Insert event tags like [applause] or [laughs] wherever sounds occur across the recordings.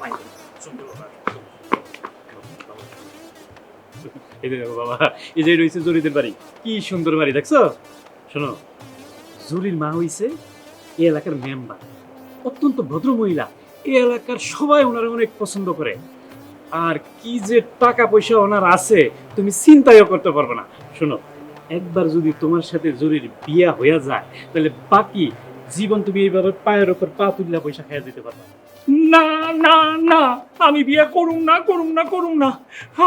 [laughs] আর কি যে টাকা পয়সা ওনার আছে, তুমি চিন্তাও করতে পারবে না। শোনো, একবার যদি তোমার সাথে জরির বিয়া হইয়া যায়, তাহলে বাকি জীবন তুমি এইভাবে পায়ের ওপর পা তুলিয়া পয়সা খাইয়া দিতে পারবা। না! না না আমি বিয়া করুম না করুম না করুম না।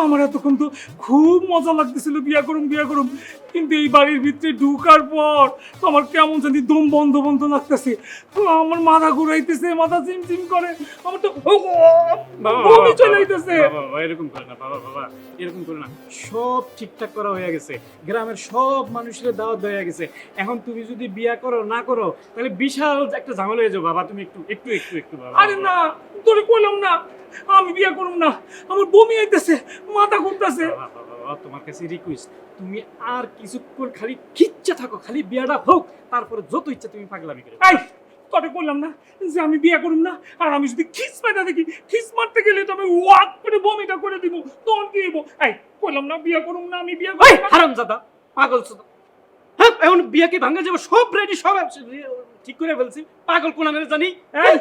আমার এতক্ষণ তো খুব মজা লাগতেছিল বিয়া করুম বিয়া করুম। কিন্তু এই বাড়ির ভিতরে ঢুকার পর আমার কেমন জানি দম বন্ধ বন্ধ লাগতেছে। আমার মাথা ঘুরাইতেছে মাথা চিমচিম করে। আমার তো বমি চলে আইতেছে। বাবা, এরকম করে না বাবা বাবা এরকম করে না। সব ঠিকঠাক করা হয়ে গেছে। গ্রামের সব মানুষের দাওয়াত হয়ে গেছে। এখন তুমি যদি বিয়া করো না করো তাহলে বিশাল একটা ঝামেলা হয়ে যাবে। বাবা তুমি একটু একটু একটু একটু বাবা। আরে না তোরে কইলাম না। আমি বিয়ে করুম না। আমার বমি আইতেছে মাথা ঘুরতেছে। তোমার কাছে রিকোয়েস্ট তুমি আর কিছুক্ষণ খালি খিচ্ছা থাকো খালি বিয়াটা হোক তারপরে যত ইচ্ছা তুমি পাগলামি করে। এই তোরে কইলাম না যে আমি বিয়া করুম না আর আমি যদি খিস পাইতা দেখি খিস মারতে গেলে তো আমি ওয়াক করে বমিটা করে দিব তখন কি হইব এই কইলাম না বিয়ে করুম না আমি বিয়ে করুম হারামজাদা পাগল সুদা হ্যাঁ এখন বিয়া কি ভাঙা যাবে? সব রেডি সব ঠিক করে ফেলছি। পাগল কোন জানি। এই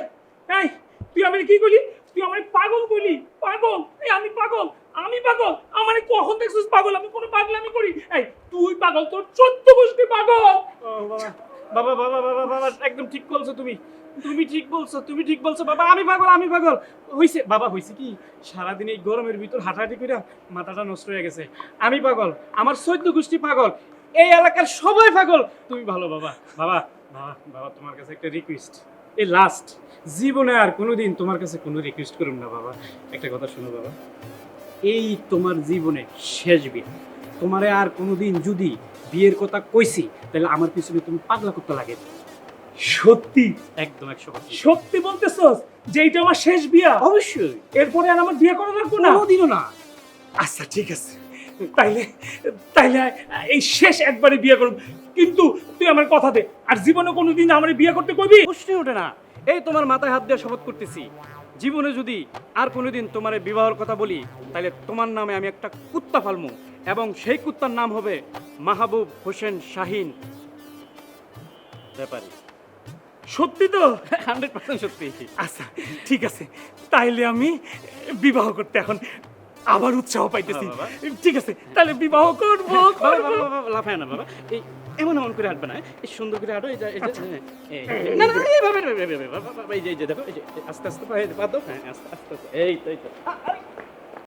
এই তুই আমি কি কইলি তুই আমার পাগল কইলি পাগল? এই আমি পাগল? আমি পাগল? আমার কখন দেখছিস পাগল? আমি কোনো পাগলামি করি। এই, তুই পাগল, তোর চোদ্দ গোষ্ঠী পাগল। বাবা। বাবা বাবা বাবা একদম ঠিক বলছো তুমি। তুমি ঠিক বলছো, তুমি ঠিক বলছো। বাবা, আমি পাগল আমি পাগল। হইছে, বাবা, হইছে কি? সারাদিন এই গরমের ভিতর হাঁটাহাঁটি করে মাথাটা নষ্ট হয়ে গেছে। আমি পাগল, আমার চৈদ্য গোষ্ঠী পাগল। এই এলাকার সবাই পাগল। তুমি ভালো, বাবা। বাবা বাবা বাবা, তোমার কাছে একটা রিকোয়েস্ট এই লাস্ট জীবনে আর কোনোদিন তোমার কাছে কোনো রিকোয়েস্ট করুন না বাবা। একটা কথা শোনো বাবা। এই তোমার জীবনে শেষ বিয়ে। তোমারে আর কোনোদিন যদি বিয়ের কথা কইছি তাহলে আমার পিছনে তুমি পাগলা করতে লাগে। সত্যি? একদম একশো সত্যি বলতেছস? যে এইটা আমার শেষ বিয়া? অবশ্যই। এরপরে আর আমার বিয়ে করা লাগবে না কোনোদিনও না। আচ্ছা ঠিক আছে। তাইলে তাইলে এই শেষ একবারে বিয়ে করব কিন্তু তুই আমার কথা দে। আর জীবনে কোনোদিন আমার বিয়ে করতে কইবি? প্রশ্নই ওঠে না। এই তোমার মাথায় হাত দিয়ে শপথ করতেছি। জীবনে যদি আর কোনোদিন তোমার বিবাহের কথা বলি তাহলে তোমার নামে আমি একটা কুত্তা ফালমু এবং সেই কুত্তার নাম হবে মাহবুব হোসেন শাহিন। ব্যাপারী। সত্যি তো? হান্ড্রেড পার্সেন্ট সত্যি। আচ্ছা ঠিক আছে। তাইলে আমি বিবাহ করতে এখন আবার উৎসাহ পাইতেছি। ঠিক আছে তাহলে বিবাহ করব লাফায় না বাবা। এই এমন এমন করে হাঁটবে না এই সুন্দর করে হাঁটো এই যে- এই- না না এইভাবে এই যে দেখো এই যে আস্তে আস্তে পা দাও, হ্যাঁ আস্তে আস্তে। এই তো এই তো